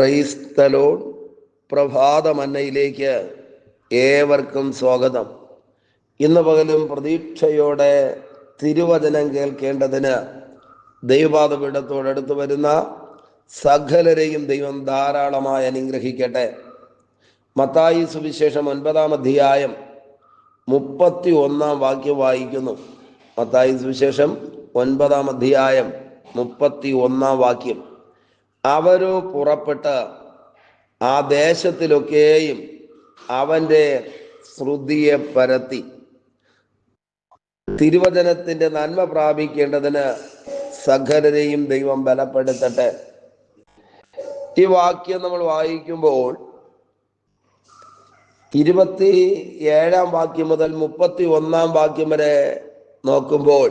പ്രൈസ്തലോൺ പ്രഭാതമന്നയിലേക്ക് ഏവർക്കും സ്വാഗതം. ഇന്ന് പകലും പ്രതീക്ഷയോടെ തിരുവചനം കേൾക്കേണ്ടതിന് ദൈവപാദപീഠത്തോടടുത്ത് വരുന്ന സകലരെയും ദൈവം ധാരാളമായി അനുഗ്രഹിക്കട്ടെ. മത്തായി സുവിശേഷം ഒൻപതാം അധ്യായം മുപ്പത്തി ഒന്നാം വാക്യം വായിക്കുന്നു. മത്തായി സുവിശേഷം ഒൻപതാം അധ്യായം മുപ്പത്തി ഒന്നാം വാക്യം. അവരോ പുറപ്പെട്ട് ആ ദേശത്തിലൊക്കെയും അവന്റെ ശ്രുതിയെ പരത്തി. തിരുവചനത്തിന്റെ നന്മ പ്രാപിക്കേണ്ടതിന് സകലരെയും ദൈവം ബലപ്പെടുത്തട്ടെ. ഈ വാക്യം നമ്മൾ വായിക്കുമ്പോൾ ഇരുപത്തി ഏഴാം വാക്യം മുതൽ മുപ്പത്തി ഒന്നാം വാക്യം വരെ നോക്കുമ്പോൾ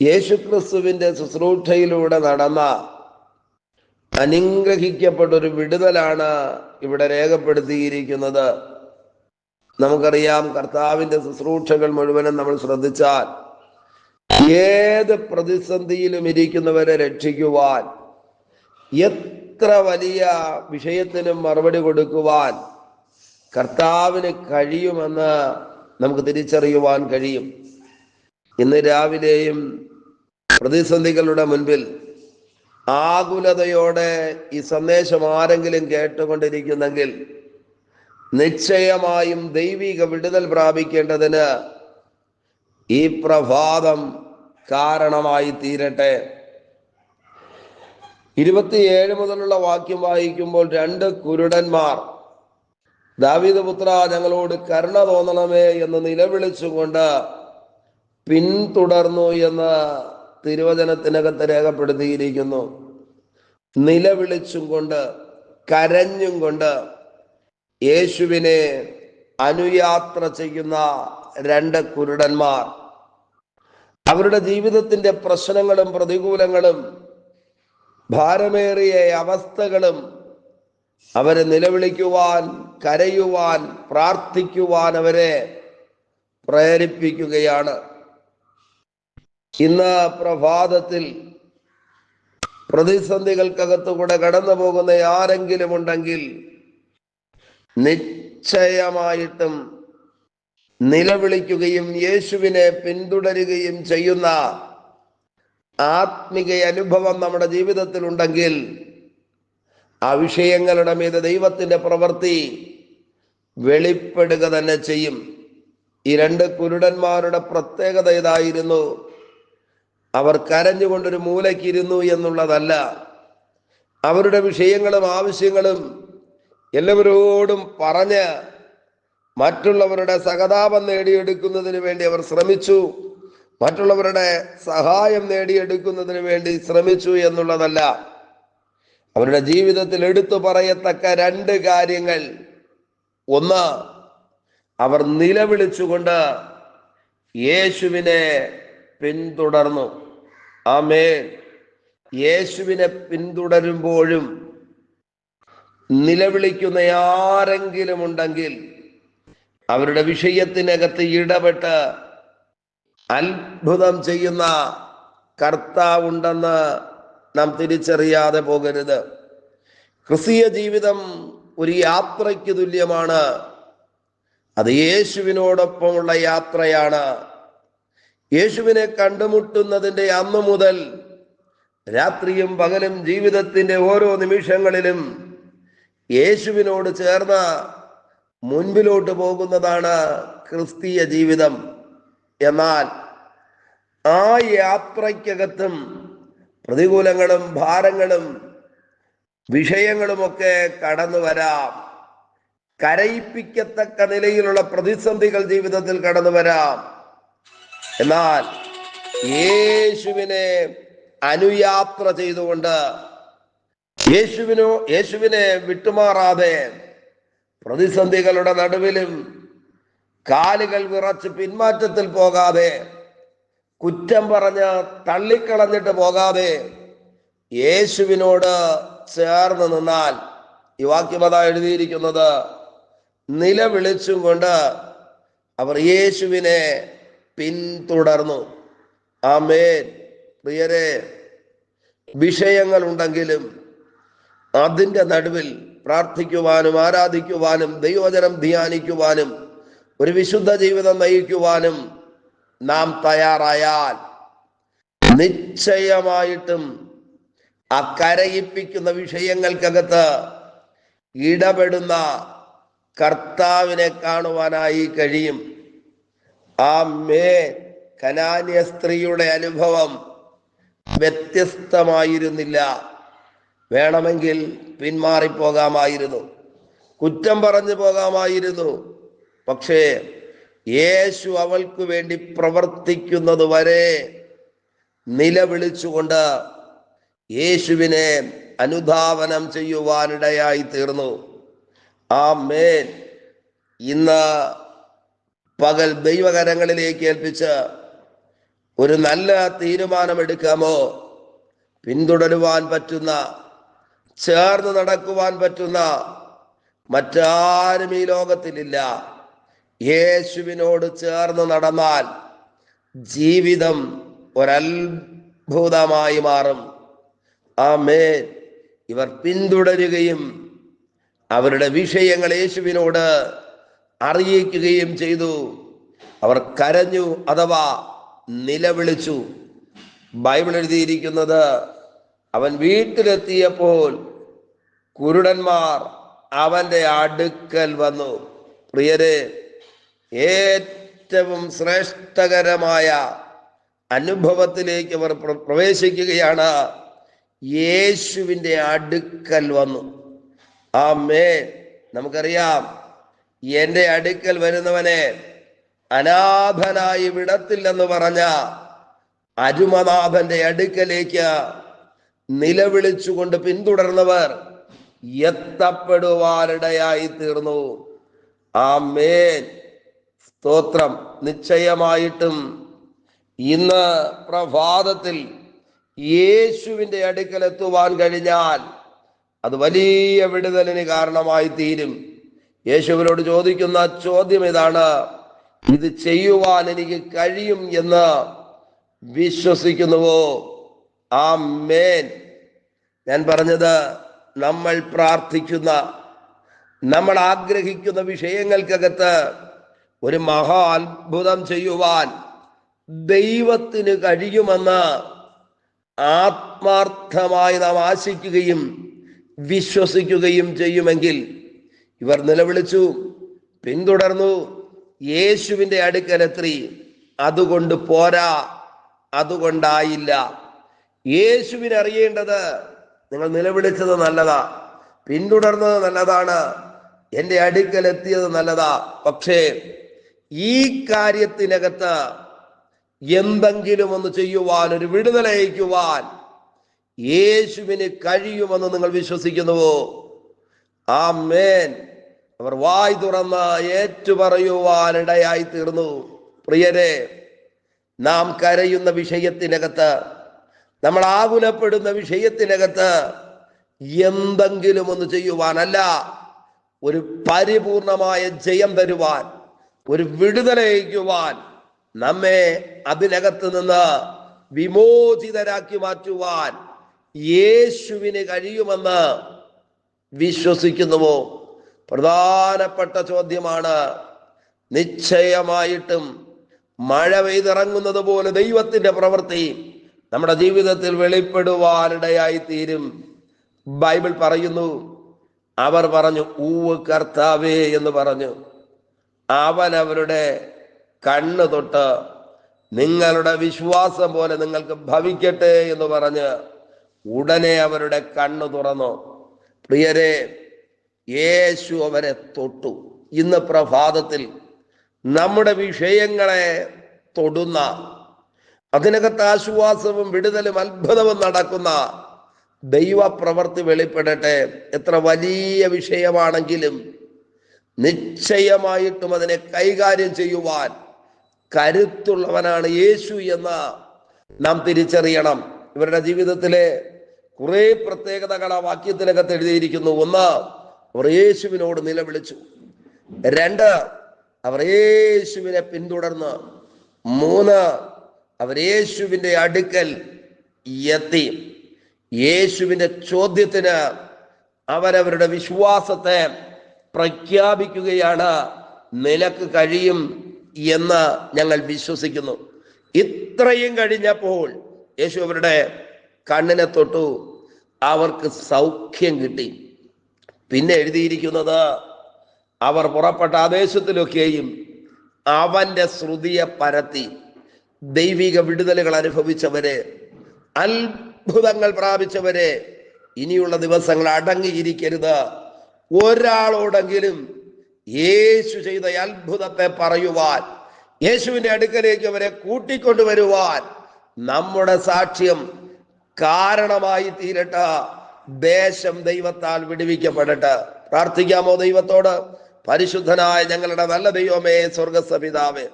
യേശുക്രിസ്തുവിന്റെ ശുശ്രൂഷയിലൂടെ നടന്ന അനുഗ്രഹിക്കപ്പെട്ട ഒരു വിടുതലാണ് ഇവിടെ രേഖപ്പെടുത്തിയിരിക്കുന്നത്. നമുക്കറിയാം കർത്താവിന്റെ ശുശ്രൂഷകൾ മുഴുവനും നമ്മൾ ശ്രദ്ധിച്ചാൽ ഏത് പ്രതിസന്ധിയിലും ഇരിക്കുന്നവരെ രക്ഷിക്കുവാൻ എത്ര വലിയ വിഷയത്തിനും മറുപടി കൊടുക്കുവാൻ കർത്താവിന് കഴിയുമെന്ന് നമുക്ക് തിരിച്ചറിയുവാൻ കഴിയും. ഇന്ന് രാവിലെയും പ്രതിസന്ധികളുടെ മുൻപിൽ ആകുലതയോടെ ഈ സന്ദേശം ആരെങ്കിലും കേട്ടുകൊണ്ടിരിക്കുന്നെങ്കിൽ നിശ്ചയമായും ദൈവിക വിടുതൽ പ്രാപിക്കേണ്ടതിന് ഈ പ്രഭാതം കാരണമായി തീരട്ടെ. ഇരുപത്തിയേഴ് മുതലുള്ള വാക്യം വായിക്കുമ്പോൾ രണ്ട് കുരുടന്മാർ ദാവീദ് പുത്ര ഞങ്ങളോട് കരുണ തോന്നണമേ എന്ന് നിലവിളിച്ചുകൊണ്ട് പിന്തുടർന്നു എന്ന് തിരുവചനത്തിനകത്ത് രേഖപ്പെടുത്തിയിരിക്കുന്നു. നിലവിളിച്ചും കൊണ്ട് കരഞ്ഞും കൊണ്ട് യേശുവിനെ അനുയാത്ര ചെയ്യുന്ന രണ്ട് കുരുടന്മാർ. അവരുടെ ജീവിതത്തിന്റെ പ്രശ്നങ്ങളും പ്രതികൂലങ്ങളും ഭാരമേറിയ അവസ്ഥകളും അവരെ നിലവിളിക്കുവാൻ കരയുവാൻ പ്രാർത്ഥിക്കുവാൻ അവരെ പ്രേരിപ്പിക്കുകയാണ്. ഇന്ന് പ്രഭാതത്തിൽ പ്രതിസന്ധികൾക്കകത്തുകൂടെ കടന്നു പോകുന്ന ആരെങ്കിലും ഉണ്ടെങ്കിൽ നിശ്ചയമായിട്ടും നിലവിളിക്കുകയും യേശുവിനെ പിന്തുടരുകയും ചെയ്യുന്ന ആത്മിക അനുഭവം നമ്മുടെ ജീവിതത്തിൽ ഉണ്ടെങ്കിൽ ആ വിഷയങ്ങളുടെ മീത് ദൈവത്തിന്റെ പ്രവൃത്തി വെളിപ്പെടുക തന്നെ ചെയ്യും. ഈ രണ്ട് കുരുടന്മാരുടെ പ്രത്യേകത ഇതായിരുന്നു. അവർ കരഞ്ഞുകൊണ്ടൊരു മൂലയ്ക്കിരുന്നു എന്നുള്ളതല്ല. അവരുടെ വിഷയങ്ങളും ആവശ്യങ്ങളും എല്ലാവരോടും പറഞ്ഞ് മറ്റുള്ളവരുടെ സഹതാപം നേടിയെടുക്കുന്നതിന് വേണ്ടി അവർ ശ്രമിച്ചു. മറ്റുള്ളവരുടെ സഹായം നേടിയെടുക്കുന്നതിന് വേണ്ടി ശ്രമിച്ചു എന്നുള്ളതല്ല. അവരുടെ ജീവിതത്തിൽ എടുത്തു പറയത്തക്ക രണ്ട് കാര്യങ്ങൾ. ഒന്ന് അവർ നിലവിളിച്ചുകൊണ്ട് യേശുവിനെ പിന്തുടർന്നു. ആമേൻ. യേശുവിനെ പിന്തുടരുമ്പോഴും നിലവിളിക്കുന്ന ആരെങ്കിലും ഉണ്ടെങ്കിൽ അവരുടെ വിഷയത്തിനകത്ത് ഇടപെട്ട് അത്ഭുതം ചെയ്യുന്ന കർത്താവുണ്ടെന്ന് നാം തിരിച്ചറിയാതെ പോകരുത്. ക്രിസ്തീയ ജീവിതം ഒരു യാത്രയ്ക്ക് തുല്യമാണ്. അത് യേശുവിനോടൊപ്പമുള്ള യാത്രയാണ്. യേശുവിനെ കണ്ടുമുട്ടുന്നതിന്റെ അന്ന് മുതൽ രാത്രിയും പകലും ജീവിതത്തിന്റെ ഓരോ നിമിഷങ്ങളിലും യേശുവിനോട് ചേർന്ന മുൻപിലോട്ട് പോകുന്നതാണ് ക്രിസ്തീയ ജീവിതം. എന്നാൽ ആ യാത്രയ്ക്കകത്തും പ്രതികൂലങ്ങളും ഭാരങ്ങളും വിഷയങ്ങളുമൊക്കെ കടന്നു വരാം. കരയിപ്പിക്കത്തക്ക നിലയിലുള്ള പ്രതിസന്ധികൾ ജീവിതത്തിൽ കടന്നു വരാം. എന്നാൽ യേശുവിനെ അനുയാത്ര ചെയ്തുകൊണ്ട് യേശുവിനോ യേശുവിനെ വിട്ടുമാറാതെ പ്രതിസന്ധികളുടെ നടുവിലും കാലുകൾ വിറച്ച് പിന്മാറ്റത്തിൽ പോകാതെ കുറ്റം പറഞ്ഞ് തള്ളിക്കളഞ്ഞിട്ട് പോകാതെ യേശുവിനോട് ചേർന്ന് നിന്നാൽ ഈ വാക്യമത എഴുതിയിരിക്കുന്നത്. നിലവിളിച്ചും കൊണ്ട് അവർ യേശുവിനെ പിന്തുടർന്നു. ആമേൻ. പ്രിയരെ വിഷയങ്ങൾ ഉണ്ടെങ്കിലും അതിന്റെ നടുവിൽ പ്രാർത്ഥിക്കുവാനും ആരാധിക്കുവാനും ദൈവജനം ധ്യാനിക്കുവാനും ഒരു വിശുദ്ധ ജീവിതം നയിക്കുവാനും നാം തയ്യാറായാൽ നിശ്ചയമായിട്ടും ആ കരയിപ്പിക്കുന്ന വിഷയങ്ങൾക്കകത്ത് ഇടപെടുന്ന കർത്താവിനെ കാണുവാനായി കഴിയും. ആ മേ കനാന്യ സ്ത്രീയുടെ അനുഭവം വ്യത്യസ്തമായിരുന്നില്ല. വേണമെങ്കിൽ പിന്മാറിപ്പോകാമായിരുന്നു. കുറ്റം പറഞ്ഞു പോകാമായിരുന്നു. പക്ഷേ യേശു അവൾക്ക് വേണ്ടി പ്രവർത്തിക്കുന്നത് വരെ നിലവിളിച്ചുകൊണ്ട് യേശുവിനെ അനുധാവനം ചെയ്യുവാനിടയായി തീർന്നു. ആ മേൽ ഇന്ന് പകൽ ദൈവകരങ്ങളിലേക്ക് ഏൽപ്പിച്ച് ഒരു നല്ല തീരുമാനമെടുക്കാമോ? പിന്തുടരുവാൻ പറ്റുന്ന ചേർന്ന് നടക്കുവാൻ പറ്റുന്ന മറ്റാരും ഈ ലോകത്തിലില്ല. യേശുവിനോട് ചേർന്ന് നടന്നാൽ ജീവിതം ഒരത്ഭുതമായി മാറും. ആമേൻ. ഇവർ പിന്തുടരുകയും അവരുടെ വിഷയങ്ങൾ യേശുവിനോട് അറിയിക്കുകയും ചെയ്തു. അവർ കരഞ്ഞു അഥവാ നിലവിളിച്ചു. ബൈബിൾ എഴുതിയിരിക്കുന്നത് അവൻ വീട്ടിലെത്തിയപ്പോൾ കുരുടന്മാർ അവന്റെ അടുക്കൽ വന്നു. പ്രിയരെ ഏറ്റവും ശ്രേഷ്ഠകരമായ അനുഭവത്തിലേക്ക് അവർ പ്രവേശിക്കുകയാണ്. യേശുവിന്റെ അടുക്കൽ വന്നു. ആ മേ നമുക്കറിയാം എന്റെ അടുക്കൽ വരുന്നവനെ അനാഥനായി വിടത്തില്ലെന്ന് പറഞ്ഞ അരുമനാഥന്റെ അടുക്കലേക്ക് നിലവിളിച്ചുകൊണ്ട് പിന്തുടർന്നവർ എത്തപ്പെടുവാനിടയായി തീർന്നു ആ മേൻ സ്തോത്രം. നിശ്ചയമായിട്ടും ഇന്ന് പ്രഭാതത്തിൽ യേശുവിന്റെ അടുക്കൽ എത്തുവാൻ കഴിഞ്ഞാൽ അത് വലിയ വിടുതലിന് കാരണമായി തീരും യേശുവിനോട് ചോദിക്കുന്ന ചോദ്യം ഇതാണ്. ഇത് ചെയ്യുവാൻ എനിക്ക് കഴിയും എന്ന് വിശ്വസിക്കുന്നുവോ? ആ മേൻ ഞാൻ പറഞ്ഞത് നമ്മൾ പ്രാർത്ഥിക്കുന്ന നമ്മൾ ആഗ്രഹിക്കുന്ന വിഷയങ്ങൾക്കകത്ത് ഒരു മഹാ അത്ഭുതം ചെയ്യുവാൻ ദൈവത്തിന് കഴിയുമെന്ന് ആത്മാർത്ഥമായി നാം ആശിക്കുകയും വിശ്വസിക്കുകയും ചെയ്യുമെങ്കിൽ ഇവർ നിലവിളിച്ചു പിന്തുടർന്നു. യേശുവിന്റെ അടുക്കലെത്തി അതുകൊണ്ട് പോരാ. അതുകൊണ്ടായില്ല. യേശുവിനെ അറിയേണ്ടത് നിങ്ങൾ നിലവിളിച്ചത് നല്ലതാ. പിന്തുടർന്നത് നല്ലതാണ്. എന്റെ അടുക്കൽ എത്തിയത് നല്ലതാ. പക്ഷേ ഈ കാര്യത്തിനകത്ത് എന്തെങ്കിലും ഒന്ന് ചെയ്യുവാൻ ഒരു വിടുതലയക്കുവാൻ യേശുവിന് കഴിയുമെന്ന് നിങ്ങൾ വിശ്വസിക്കുന്നുവോ? ആ മേൻ അവർ വായ് തുറന്ന് ഏറ്റുപറയുവാനിടയായി തീർന്നു. പ്രിയരെ നാം കരയുന്ന വിഷയത്തിനകത്ത് നമ്മൾ ആകുലപ്പെടുന്ന വിഷയത്തിനകത്ത് എന്തെങ്കിലും ഒന്ന് ചെയ്യുവാനല്ല ഒരു പരിപൂർണമായ ജയം തരുവാൻ ഒരു വിടുതലയിക്കുവാൻ നമ്മെ അതിനകത്ത് നിന്ന് വിമോചിതരാക്കി മാറ്റുവാൻ യേശുവിന് കഴിയുമെന്ന് വിശ്വസിക്കുന്നുവോ? പ്രധാനപ്പെട്ട ചോദ്യമാണ് നിശ്ചയമായിട്ടും മഴ പെയ്തിറങ്ങുന്നത് പോലെ ദൈവത്തിന്റെ പ്രവൃത്തി നമ്മുടെ ജീവിതത്തിൽ വെളിപ്പെടുവാനിടയായി തീരും ബൈബിൾ പറയുന്നു അവർ പറഞ്ഞു ഊവ് കർത്താവേ എന്ന് പറഞ്ഞു. അവൻ അവരുടെ കണ്ണ് തൊട്ട് നിങ്ങളുടെ വിശ്വാസം പോലെ നിങ്ങൾക്ക് ഭവിക്കട്ടെ എന്ന് പറഞ്ഞ് ഉടനെ അവരുടെ കണ്ണ് തുറന്നു. പ്രിയരെ യേശു അവരെ തൊട്ടു. ഇന്ന് പ്രഭാതത്തിൽ നമ്മുടെ വിഷയങ്ങളെ തൊടുന്ന അതിനകത്ത് ആശ്വാസവും വിടുതലും അത്ഭുതവും നടക്കുന്ന ദൈവപ്രവർത്തി വെളിപ്പെടട്ടെ. എത്ര വലിയ വിഷയമാണെങ്കിലും നിശ്ചയമായിട്ടും അതിനെ കൈകാര്യം ചെയ്യുവാൻ കരുത്തുള്ളവനാണ് യേശു എന്ന് നാം തിരിച്ചറിയണം. ഇവരുടെ ജീവിതത്തിലെ കുറെ പ്രത്യേകതകൾ ആ വാക്യത്തിനകത്ത് എഴുതിയിരിക്കുന്നു. ഒന്ന് അവർ യേശുവിനോട് നിലവിളിച്ചു. രണ്ട് അവർ യേശുവിനെ പിന്തുടർന്ന്. മൂന്ന് അവർ യേശുവിന്റെ അടുക്കൽ എത്തി. യേശുവിന്റെ ചോദ്യത്തിന് അവരവരുടെ വിശ്വാസത്തെ പ്രഖ്യാപിക്കുകയാണ്. നിലയ്ക്ക് കഴിയും എന്ന് ഞങ്ങൾ വിശ്വസിക്കുന്നു. ഇത്രയും കഴിഞ്ഞപ്പോൾ യേശു അവരുടെ കണ്ണിനെ തൊട്ടു അവർക്ക് സൗഖ്യം കിട്ടി. പിന്നെ എഴുതിയിരിക്കുന്നത് അവർ പുറപ്പെട്ട ആദേശത്തിലൊക്കെയും അവന്റെ ശ്രുതിയെ പരത്തി ദൈവിക വിടുതലുകൾ അനുഭവിച്ചവരെ അത്ഭുതങ്ങൾ പ്രാപിച്ചവരെ ഇനിയുള്ള ദിവസങ്ങൾ അടങ്ങിയിരിക്കരുത്. ഒരാളോടെങ്കിലും യേശു ചെയ്ത അത്ഭുതത്തെ പറയുവാൻ യേശുവിന്റെ അടുക്കലേക്ക് അവരെ കൂട്ടിക്കൊണ്ടുവരുവാൻ നമ്മുടെ സാക്ഷ്യം കാരണമായി തീരട്ട. ദേശം ദൈവത്താൽ വിടുവിക്കപ്പെടട്ടെ. പ്രാർത്ഥിക്കാമോ ദൈവത്തോട്? പരിശുദ്ധനായ ഞങ്ങളുടെ നല്ല ദൈവമേ സ്വർഗസ്ഥ പിതാവേ.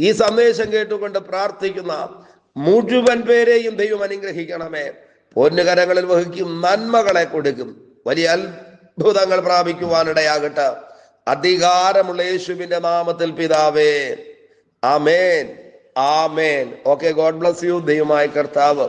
ഈ സന്ദേശം കേട്ടുകൊണ്ട് പ്രാർത്ഥിക്കുന്ന മുഴുവൻ പേരെയും ദൈവം അനുഗ്രഹിക്കണമേ. പൊന്നുകരങ്ങളിൽ വഹിക്കും നന്മകളെ കൊടുക്കും. വലിയ അത്ഭുതങ്ങൾ പ്രാപിക്കുവാനിടയാകട്ടെ. അധികാരമുള്ള യേശുവിന്റെ നാമത്തിൽ പിതാവേ. ആമേൻ. ആമേൻ. Okay God bless you. ദൈവമായ കർത്താവ്